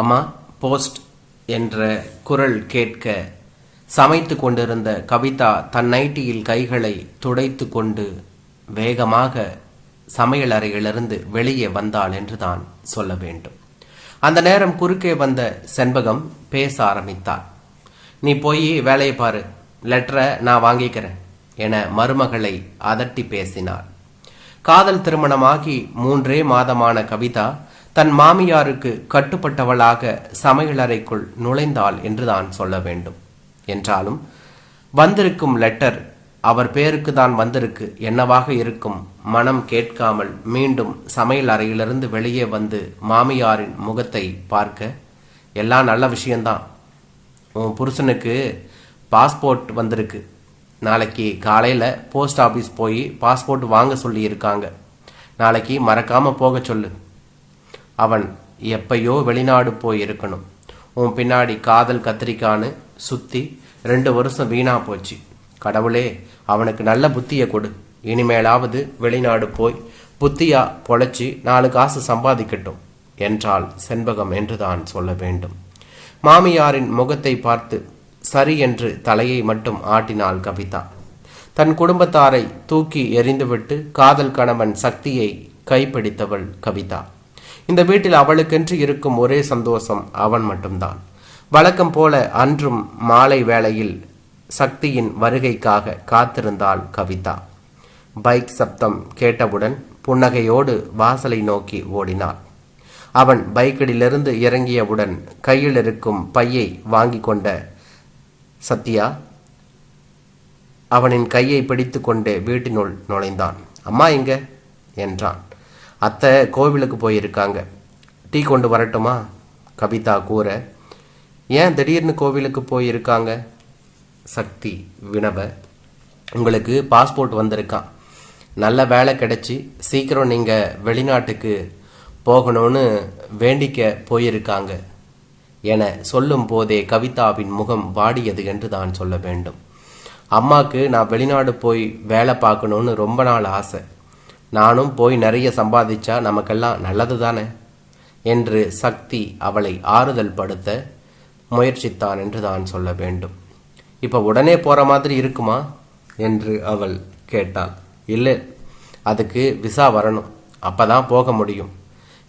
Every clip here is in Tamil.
அம்மா போஸ்ட் என்ற குரல் கேட்க சமைத்து கொண்டிருந்த கவிதா தன் நைட்டியில் கைகளை துடைத்து கொண்டு வேகமாக சமையல் அறையிலிருந்து வெளியே வந்தாள் என்று தான் சொல்ல வேண்டும். அந்த நேரம் குறுக்கே வந்த செண்பகம் பேச ஆரம்பித்தாள். நீ போய் வேலையை பாரு லெட்டரை நான் வாங்கிக்கிறேன் என மருமகளை அதட்டி பேசினார் காதல் திருமணமாகி மூன்றே மாதமான கவிதா தன் மாமியாருக்கு கட்டுப்பட்டவளாக சமையலறைக்குள் நுழைந்தாள் என்றுதான் சொல்ல வேண்டும். என்றாலும் வந்திருக்கும் லெட்டர் அவர் பேருக்கு தான் வந்திருக்கு என்னவாக இருக்கும்? மனம் கேட்காமல் மீண்டும் சமையல் அறையிலிருந்து வெளியே வந்து மாமியாரின் முகத்தை பார்க்க எல்லாம் நல்ல விஷயம்தான் உன் புருஷனுக்கு பாஸ்போர்ட் வந்திருக்கு. நாளைக்கு காலையில் போஸ்ட் ஆஃபீஸ் போய் பாஸ்போர்ட் வாங்க சொல்லியிருக்காங்க. நாளைக்கு மறக்காமல் போக சொல்லு. அவன் எப்பயோ வெளிநாடு போய் இருக்கணும் உன் பின்னாடி காதல் கத்திரிக்கான்னு சுத்தி ரெண்டு வருஷம் வீணா போச்சு. கடவுளே அவனுக்கு நல்ல புத்தியை கொடு. இனிமேலாவது வெளிநாடு போய் புத்தியா பொழைச்சி நாலு காசு சம்பாதிக்கட்டும் என்றால் செண்பகம் என்றுதான் சொல்ல வேண்டும். மாமியாரின் முகத்தை பார்த்து சரி என்று தலையை மட்டும் ஆட்டினாள் கவிதா. தன் குடும்பத்தாரை தூக்கி எறிந்துவிட்டு காதல் கணவன் சக்தியை கைப்பிடித்தவள் கவிதா. இந்த வீட்டில் அவளுக்கென்று இருக்கும் ஒரே சந்தோஷம் அவன் மட்டும்தான். வழக்கம் போல அன்றும் மாலை வேளையில் சக்தியின் வருகைக்காக காத்திருந்தாள் கவிதா. பைக் சப்தம் கேட்டவுடன் புன்னகையோடு வாசலை நோக்கி ஓடினாள். அவன் பைக்கிலிருந்து இறங்கியவுடன் கையில் இருக்கும் பையை வாங்கி கொண்ட சத்யா? அவனின் கையை பிடித்து கொண்டு வீட்டினுள் நுழைந்தான். அம்மா எங்க? என்றான். அத்தை கோவிலுக்கு போயிருக்காங்க. டீ கொண்டு வரட்டுமா? கவிதா கூற ஏன் திடீர்னு கோவிலுக்கு போயிருக்காங்க? சக்தி வினவ உங்களுக்கு பாஸ்போர்ட் வந்திருக்கான் நல்ல வேலை கிடைச்சி சீக்கிரம் நீங்கள் வெளிநாட்டுக்கு போகணும்னு வேண்டிக்க போயிருக்காங்க. என சொல்லும் போதே கவிதாவின் முகம் வாடியது என்று தான் சொல்ல வேண்டும். அம்மாக்கு நான் வெளிநாடு போய் வேலை பார்க்கணுன்னு ரொம்ப நாள் ஆசை. நானும் போய் நிறைய சம்பாதிச்சா நமக்கெல்லாம் நல்லது தானே என்று சக்தி அவளை ஆறுதல் படுத்த முயற்சித்தான் என்று தான் சொல்ல வேண்டும். இப்போ உடனே போகிற மாதிரி இருக்குமா? என்று அவள் கேட்டாள். இல்லை அதுக்கு விசா வரணும். அப்பதான் போக முடியும்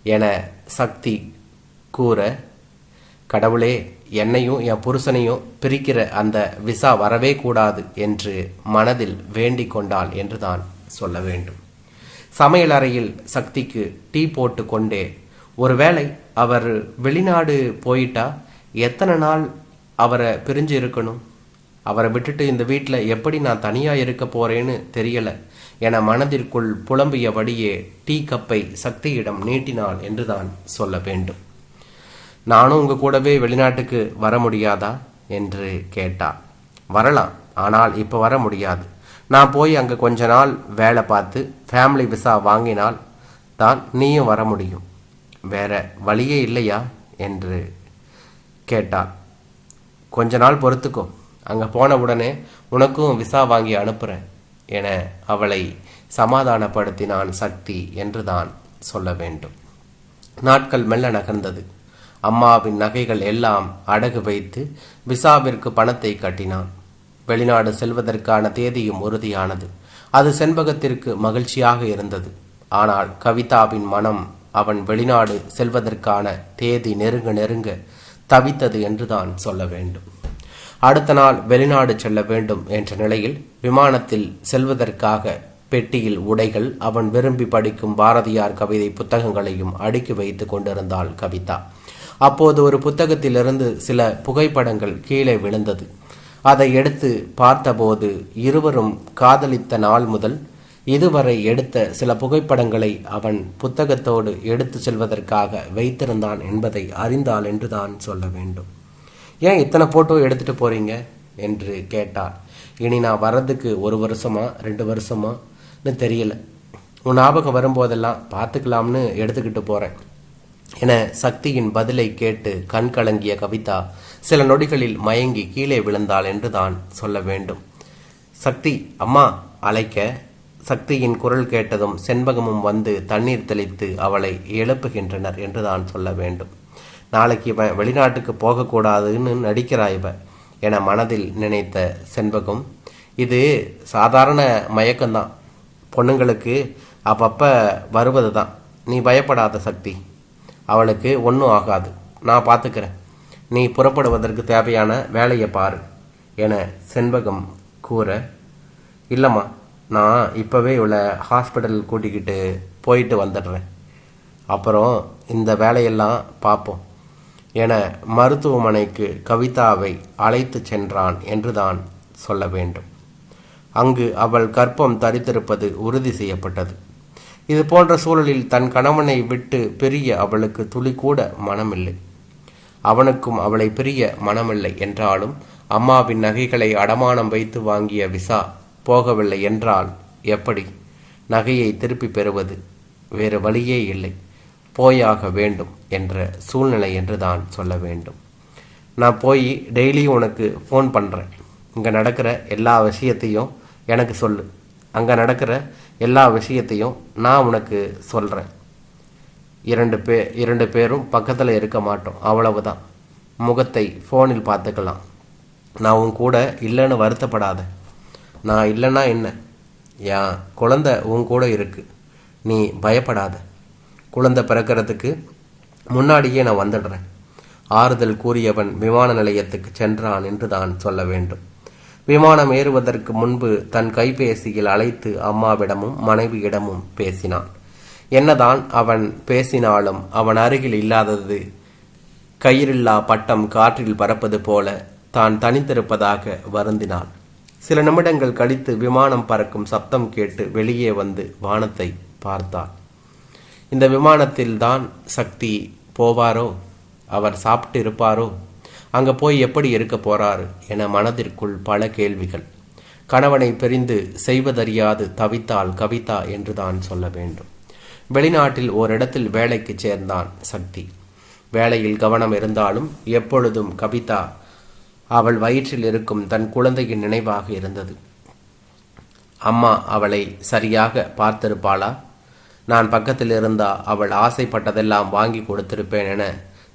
என சக்தி கூற கடவுளே என்னையும் என் புருஷனையும் பிரிக்கிற அந்த விசா வரவே கூடாது என்று மனதில் வேண்டிக் கொண்டாள் என்று தான் சொல்ல வேண்டும். சமையலறையில் சக்திக்கு டீ போட்டு கொண்டே. ஒருவேளை அவர் வெளிநாடு போயிட்டா எத்தனை நாள் அவரை பிரிஞ்சு இருக்கணும்? அவரை விட்டுட்டு இந்த வீட்டில் எப்படி நான் தனியாக இருக்க போறேன்னு தெரியலை. என மனதிற்குள் புலம்பியபடியே டீ கப்பை சக்தியிடம் நீட்டினாள் என்றுதான் சொல்ல வேண்டும். நானும் உங்க கூடவே வெளிநாட்டுக்கு வர முடியாதா? என்று கேட்டா. வரலாம் ஆனால் இப்போ வர முடியாது. நான் போய் அங்கே கொஞ்ச நாள் வேலை பார்த்து ஃபேமிலி விசா வாங்கினால் தான் நீயும் வர முடியும். வேற வழியே இல்லையா? என்று கேட்டாள். கொஞ்ச நாள் பொறுத்துக்கோ. அங்கே போன உடனே உனக்கும் விசா வாங்கி அனுப்புகிறேன் என அவளை சமாதானப்படுத்தினான் சக்தி என்று தான் சொல்ல வேண்டும். நாட்கள் மெல்ல நகர்ந்தது. அம்மாவின் நகைகள் எல்லாம் அடகு வைத்து விசாவிற்கு பணத்தை கட்டினான். வெளிநாடு செல்வதற்கான தேதியும் உறுதியானது. அது செண்பகத்திற்கு மகிழ்ச்சியாக இருந்தது. ஆனால் கவிதாவின் மனம் அவன் வெளிநாடு செல்வதற்கான தேதி நெருங்க நெருங்க தவித்தது என்றுதான் சொல்ல வேண்டும். அடுத்த நாள் வெளிநாடு செல்ல வேண்டும் என்ற நிலையில் விமானத்தில் செல்வதற்காக பெட்டியில் உடைகள் அவன் விரும்பி படிக்கும் பாரதியார் கவிதை புத்தகங்களையும் அடுக்கி வைத்து கொண்டிருந்தாள் கவிதா. அப்போது ஒரு புத்தகத்திலிருந்து சில புகைப்படங்கள் கீழே விழுந்தது. அதை எடுத்து பார்த்தபோது இருவரும் காதலித்த நாள் முதல் இதுவரை எடுத்த சில புகைப்படங்களை அவன் புத்தகத்தோடு எடுத்து செல்வதற்காக வைத்திருந்தான் என்பதை அறிந்தாள் என்றுதான் சொல்ல வேண்டும். ஏன் இத்தனை போட்டோ எடுத்துட்டு போறீங்க? என்று கேட்டார் இனி நான் வர்றதுக்கு ஒரு வருஷமா ரெண்டு வருஷமான்னு தெரியல. உன் ஞாபகம் வரும்போதெல்லாம் பார்த்துக்கலாம்னு எடுத்துக்கிட்டு போறேன். என சக்தியின் பதிலை கேட்டு கண் கலங்கிய கவிதா சில நொடிகளில் மயங்கி கீழே விழுந்தாள் என்றுதான் சொல்ல வேண்டும். சக்தி அம்மா அழைக்க. சக்தியின் குரல் கேட்டதும் செண்பகமும் வந்து தண்ணீர் தெளித்து அவளை எழுப்புகின்றனர் என்றுதான் சொல்ல வேண்டும். நாளைக்கு இவன் வெளிநாட்டுக்கு போகக்கூடாதுன்னு நடிக்கிறா இவ என மனதில் நினைத்த செண்பகம் இது சாதாரண மயக்கம்தான். பொண்ணுங்களுக்கு அப்பப்போ வருவது தான் நீ பயப்படாத சக்தி. அவளுக்கு ஒன்றும் ஆகாது. நான் பார்த்துக்கிறேன். நீ புறப்படுவதற்கு தேவையான வேலையை பாரு என செண்பகம் கூற இல்லைம்மா நான் இப்போவே இவளை ஹாஸ்பிட்டல் கூட்டிக்கிட்டு போயிட்டு வந்துடுறேன். அப்புறம் இந்த வேலையெல்லாம் பார்ப்போம் என மருத்துவமனைக்கு கவிதாவை அழைத்து சென்றான் என்றுதான் சொல்ல வேண்டும். அங்கு அவள் கற்பம் தரித்திருப்பது உறுதி செய்யப்பட்டது. இது போன்ற சூழலில் தன் கணவனை விட்டு பிரிய அவளுக்கு துளி கூட மனமில்லை. அவனுக்கும் அவளை பிரிய மனமில்லை என்றாலும் அம்மாவின் நகைகளை அடமானம் வைத்து வாங்கிய விசா போகவில்லை என்றால் எப்படி? நகையை திருப்பி பெறுவது வேறு வழியே இல்லை. போயாக வேண்டும் என்ற சூழ்நிலை என்று தான் சொல்ல வேண்டும். நான் போய் டெய்லியும் உனக்கு ஃபோன் பண்ணுறேன் இங்கே நடக்கிற எல்லா விஷயத்தையும் எனக்கு சொல்லு. அங்கே நடக்கிற எல்லா விஷயத்தையும் நான் உனக்கு சொல்கிறேன் இரண்டு பே இரண்டு பேரும் பக்கத்தில் இருக்க மாட்டோம். அவ்வளவுதான். முகத்தை ஃபோனில் பார்த்துக்கலாம். நான் உன் கூட இல்லைன்னு வருத்தப்படாத. நான் இல்லைன்னா என்ன? என் குழந்தை உன் கூட இருக்கு. நீ பயப்படாத. குழந்தை பிறக்கிறதுக்கு முன்னாடியே நான் வந்துடுறேன். ஆறுதல் கூறியவன் விமான நிலையத்துக்கு சென்றான் என்று தான் சொல்ல வேண்டும். விமானம் ஏறுவதற்கு முன்பு தன் கைபேசியில் அழைத்து அம்மாவிடமும் மனைவியிடமும் பேசினான். என்னதான் அவன் பேசினாலும் அவன் அருகில் இல்லாதது கயிறில்லா பட்டம் காற்றில் பறப்பது போல தான் தனித்திருப்பதாக வருந்தினாள். சில நிமிடங்கள் கழித்து விமானம் பறக்கும் சப்தம் கேட்டு வெளியே வந்து வானத்தை பார்த்தாள். இந்த விமானத்தில் தான் சக்தி போவாரோ? அவர் சாப்பிட்டு இருப்பாரோ அங்கே போய் எப்படி இருக்க போறார் என மனதிற்குள் பல கேள்விகள். கணவனை பிரிந்து செய்வதறியாது தவித்தால் கவிதா என்று தான் சொல்ல வேண்டும். வெளிநாட்டில் ஓரிடத்தில் வேலைக்கு சேர்ந்தான் சக்தி. வேலையில் கவனம் இருந்தாலும் எப்பொழுதும் கவிதா அவள் வயிற்றில் இருக்கும் தன் குழந்தையின் நினைவாக இருந்தது. அம்மா அவளை சரியாக பார்த்திருப்பாளா? நான் பக்கத்தில் இருந்தா அவள் ஆசைப்பட்டதெல்லாம் வாங்கி கொடுத்திருப்பேன் என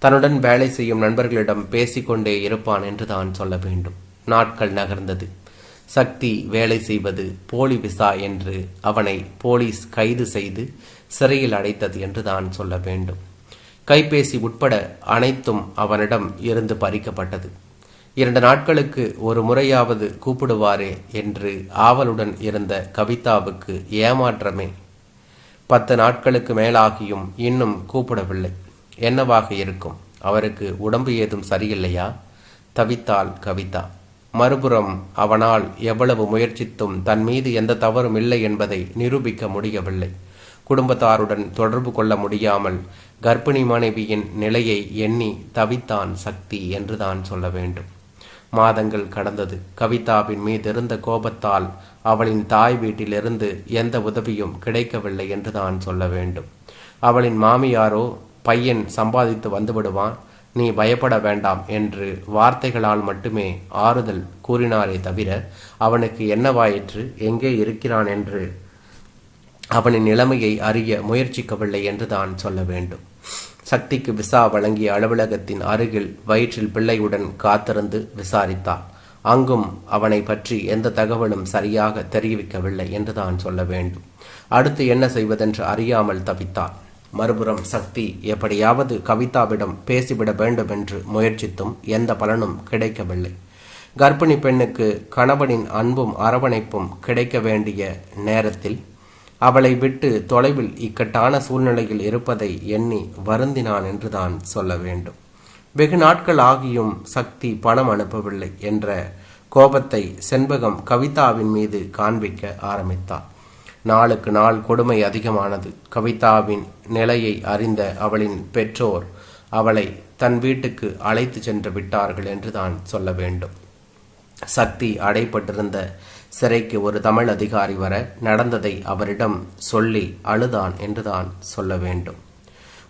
தன்னுடன் வேலை செய்யும் நண்பர்களிடம் பேசிக்கொண்டே இருப்பான் என்று தான் சொல்ல வேண்டும். நாட்கள் நகர்ந்தது. சக்தி வேலை செய்வது போலி விசா என்று அவனை போலீஸ் கைது செய்து சிறையில் அடைத்தது என்று தான் சொல்ல வேண்டும். கைபேசி உட்பட அனைத்தும் அவனிடம் இருந்து பறிக்கப்பட்டது. இரண்டு நாட்களுக்கு ஒரு முறையாவது கூப்பிடுவாரே என்று ஆவலுடன் இருந்த கவிதாவுக்கு ஏமாற்றமே பத்து நாட்களுக்கு மேலாகியும் இன்னும் கூப்பிடவில்லை. என்னவாக இருக்கும்? அவருக்கு உடம்பு ஏதும் சரியில்லையா? தவித்தாள் கவிதா. மறுபுறம் அவனால் எவ்வளவு முயற்சித்தும் தன் மீது எந்த தவறும் இல்லை என்பதை நிரூபிக்க முடியவில்லை. குடும்பத்தாருடன் தொடர்பு கொள்ள முடியாமல் கர்ப்பிணி மனைவியின் நிலையை எண்ணி தவித்தான் சக்தி என்றுதான் சொல்ல வேண்டும். மாதங்கள் கடந்தது. கவிதாவின் மீதிருந்த கோபத்தால் அவளின் தாய் வீட்டிலிருந்து எந்த உதவியும் கிடைக்கவில்லை என்று தான் சொல்ல வேண்டும். அவளின் மாமியாரோ பையன் சம்பாதித்து வந்துவிடுவான் நீ பயப்பட வேண்டாம் என்று வார்த்தைகளால் மட்டுமே ஆறுதல் கூறினாரே தவிர அவனுக்கு என்னவாயிற்று எங்கே இருக்கிறான் என்று அவனின் நிலைமையை அறிய முயற்சிக்கவில்லை என்று தான் சொல்ல வேண்டும். சக்திக்கு விசா வழங்கிய அலுவலகத்தின் அருகில் வயிற்றில் பிள்ளையுடன் காத்திருந்து விசாரித்தார் அங்கும் அவனை பற்றி எந்த தகவலும் சரியாக தெரிவிக்கவில்லை என்று தான் சொல்ல வேண்டும். அடுத்து என்ன செய்வதென்று அறியாமல் தவித்தாள். மறுபுறம் சக்தி எப்படியாவது கவிதாவிடம் பேசிவிட வேண்டும் என்று முயற்சித்தும் எந்த பலனும் கிடைக்கவில்லை. கர்ப்பிணி பெண்ணுக்கு கணவனின் அன்பும் அரவணைப்பும் கிடைக்க வேண்டிய நேரத்தில் அவளை விட்டு தொலைவில் இக்கட்டான சூழ்நிலையில் இருப்பதை எண்ணி வருந்தினான் என்றுதான் சொல்ல வேண்டும். வெகு நாட்கள் ஆகியும் சக்தி பணம் அனுப்பவில்லை என்ற கோபத்தை செண்பகம் கவிதாவின் மீது காண்பிக்க ஆரம்பித்தார் நாளுக்கு நாள் கொடுமை அதிகமானது. கவிதாவின் நிலையை அறிந்த அவளின் பெற்றோர் அவளை தன் வீட்டுக்கு அழைத்து சென்று விட்டார்கள் என்று தான் சொல்ல வேண்டும். சக்தி அடைப்பட்டிருந்த சிறைக்கு ஒரு தமிழ் அதிகாரி வர நடந்ததை அவரிடம் சொல்லி அழுதான் என்றுதான் சொல்ல வேண்டும்.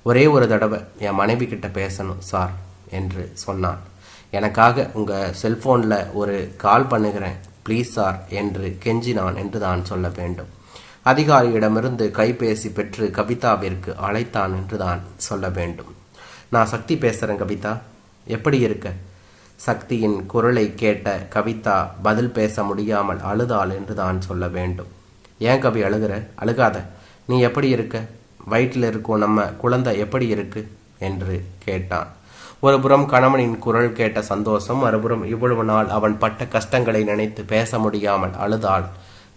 ஒரே ஒரு தடவை என் மனைவி கிட்ட பேசணும் சார் என்று சொன்னான். எனக்காக உங்கள் செல்ஃபோனில் ஒரு கால் பண்ணுகிறேன் ப்ளீஸ் சார் என்று கெஞ்சினான் என்று தான் சொல்ல வேண்டும். அதிகாரியிடமிருந்து கைபேசி பெற்று கவிதாவிற்கு அழைத்தான் என்று தான் சொல்ல வேண்டும். நான் சக்தி பேசுகிறேன் கவிதா எப்படி இருக்க? சக்தியின் குரலை கேட்ட கவிதா பதில் பேச முடியாமல் அழுதாள் என்று தான் சொல்ல வேண்டும். ஏன் கவி அழுகிற? அழுகாத. நீ எப்படி இருக்க? வயிற்றில் இருக்கும் நம்ம குழந்தை எப்படி இருக்கு? என்று கேட்டான். ஒருபுறம் கணவனின் குரல் கேட்ட சந்தோஷம் மறுபுறம் இவ்வளவு நாள் அவன் பட்ட கஷ்டங்களை நினைத்து பேச முடியாமல் அழுதாள்.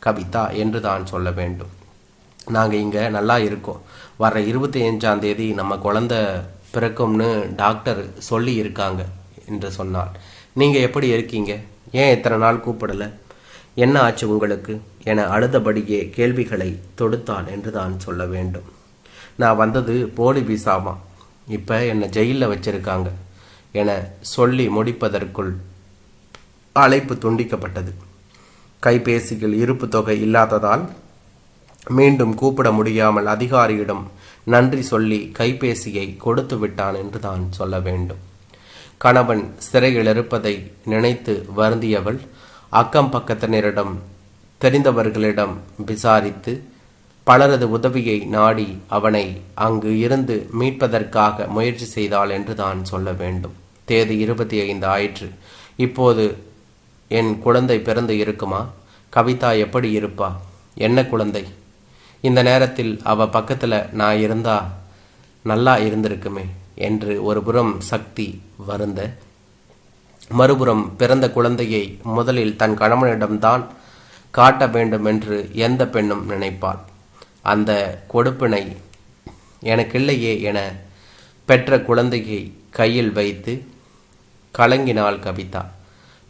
கவிதா என்று தான் சொல்ல வேண்டும். நாங்கள் இங்கே நல்லா இருக்கோம். வர இருபத்தி அஞ்சாம் தேதி நம்ம குழந்தை பிறக்கும்னு டாக்டர் சொல்லி இருக்காங்க என்று சொன்னார் நீங்கள் எப்படி இருக்கீங்க? ஏன் இத்தனை நாள் கூப்பிடல? என்ன ஆச்சு உங்களுக்கு? என அழுதபடியே கேள்விகளை தொடுத்தான் என்று தான் சொல்ல வேண்டும். நான் வந்தது போலி விசாமா இப்போ என்னை ஜெயிலில் வச்சிருக்காங்க. என சொல்லி முடிப்பதற்குள் அழைப்பு துண்டிக்கப்பட்டது. கைபேசியில் இருப்பு தொகை இல்லாததால் மீண்டும் கூப்பிட முடியாமல் அதிகாரியிடம் நன்றி சொல்லி கைபேசியை கொடுத்து விட்டான் என்று தான் சொல்ல வேண்டும். கணவன் சிறையில் இருப்பதை நினைத்து வருந்தியவள் அக்கம் பக்கத்தினரிடம் தெரிந்தவர்களிடம் விசாரித்து பலரது உதவியை நாடி அவனை அங்கு இருந்து மீட்பதற்காக முயற்சி செய்தாள் என்று தான் சொல்ல வேண்டும். தேதி இருபத்தி ஐந்து ஆயிற்று. இப்போது என் குழந்தை பிறந்து இருக்குமா? கவிதா எப்படி இருப்பா? என்ன குழந்தை? இந்த நேரத்தில் அவ பக்கத்தில் நான் இருந்தா நல்லா இருந்திருக்குமே என்று ஒரு புறம் சக்தி வருந்த. மறுபுறம் பிறந்த குழந்தையை முதலில் தன் கணவனிடம்தான் காட்ட வேண்டும் என்று எந்த பெண்ணும் நினைப்பாள்? அந்த கொடுப்பினை எனக்கில்லையே என பெற்ற குழந்தையை கையில் வைத்து கலங்கினாள் கவிதா.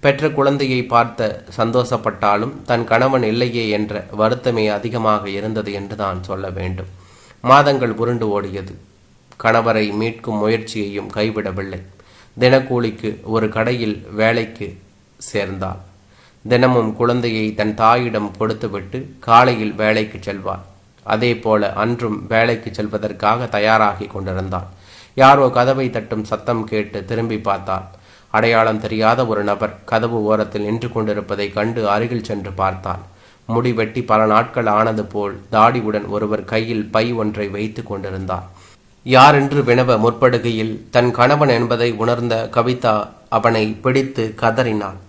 பெற்ற குழந்தையை பார்த்த சந்தோஷப்பட்டாலும் தன் கணவன் இல்லையே என்ற வருத்தமே அதிகமாக இருந்தது என்று தான் சொல்ல வேண்டும். மாதங்கள் உருண்டு ஓடியது. கணவரை மீட்கும் முயற்சியையும் கைவிடவில்லை. தினக்கூலிக்கு ஒரு கடையில் வேலைக்கு சேர்ந்தாள். தினமும் குழந்தையை தன் தாயிடம் கொடுத்துவிட்டு காலையில் வேலைக்கு செல்வாள். அதே போல அன்றும் வேலைக்கு செல்வதற்காக தயாராகி கொண்டிருந்தாள். யாரோ கதவை தட்டும் சத்தம் கேட்டு திரும்பி பார்த்தாள். அடையாளம் தெரியாத ஒரு நபர் கதவு ஓரத்தில் நின்று கொண்டிருப்பதை கண்டு அருகில் சென்று பார்த்தான். முடி வெட்டி பல நாட்கள் ஆனது போல் தாடியுடன் ஒருவர் கையில் பை ஒன்றை வைத்து கொண்டிருந்தார் யாரென்று வினவ முற்படுகையில் தன் கணவன் என்பதை உணர்ந்த கவிதா அவனை பிடித்து கதறினாள்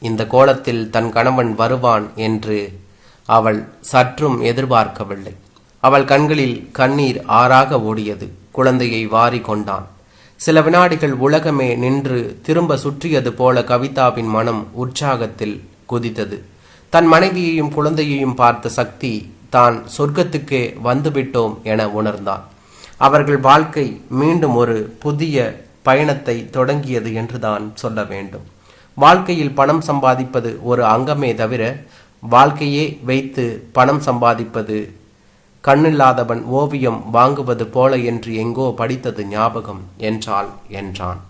இந்த கோலத்தில் தன் கணவன் வருவான் என்று அவள் சற்றும் எதிர்பார்க்கவில்லை. அவள் கண்களில் கண்ணீர் ஆறாக ஓடியது. குழந்தையை வாரி கொண்டான். சில வினாடிகள் உலகமே நின்று திரும்ப சுற்றியது போல கவிதாவின் மனம் உற்சாகத்தில் குதித்தது. தன் மனைவியையும் குழந்தையையும் பார்த்த சக்தி தான் சொர்க்கத்துக்கே வந்துவிட்டோம் என உணர்ந்தான். அவர்கள் வாழ்க்கை மீண்டும் ஒரு புதிய பயணத்தை தொடங்கியது என்றுதான் சொல்ல வேண்டும். வாழ்க்கையில் பணம் சம்பாதிப்பது ஒரு அங்கமே தவிர வாழ்க்கையே வைத்து பணம் சம்பாதிப்பது கண்ணில்லாதவன் ஓவியம் வாங்குவது போல என்று எங்கோ படித்தது ஞாபகம் என்றாள் என்றான்.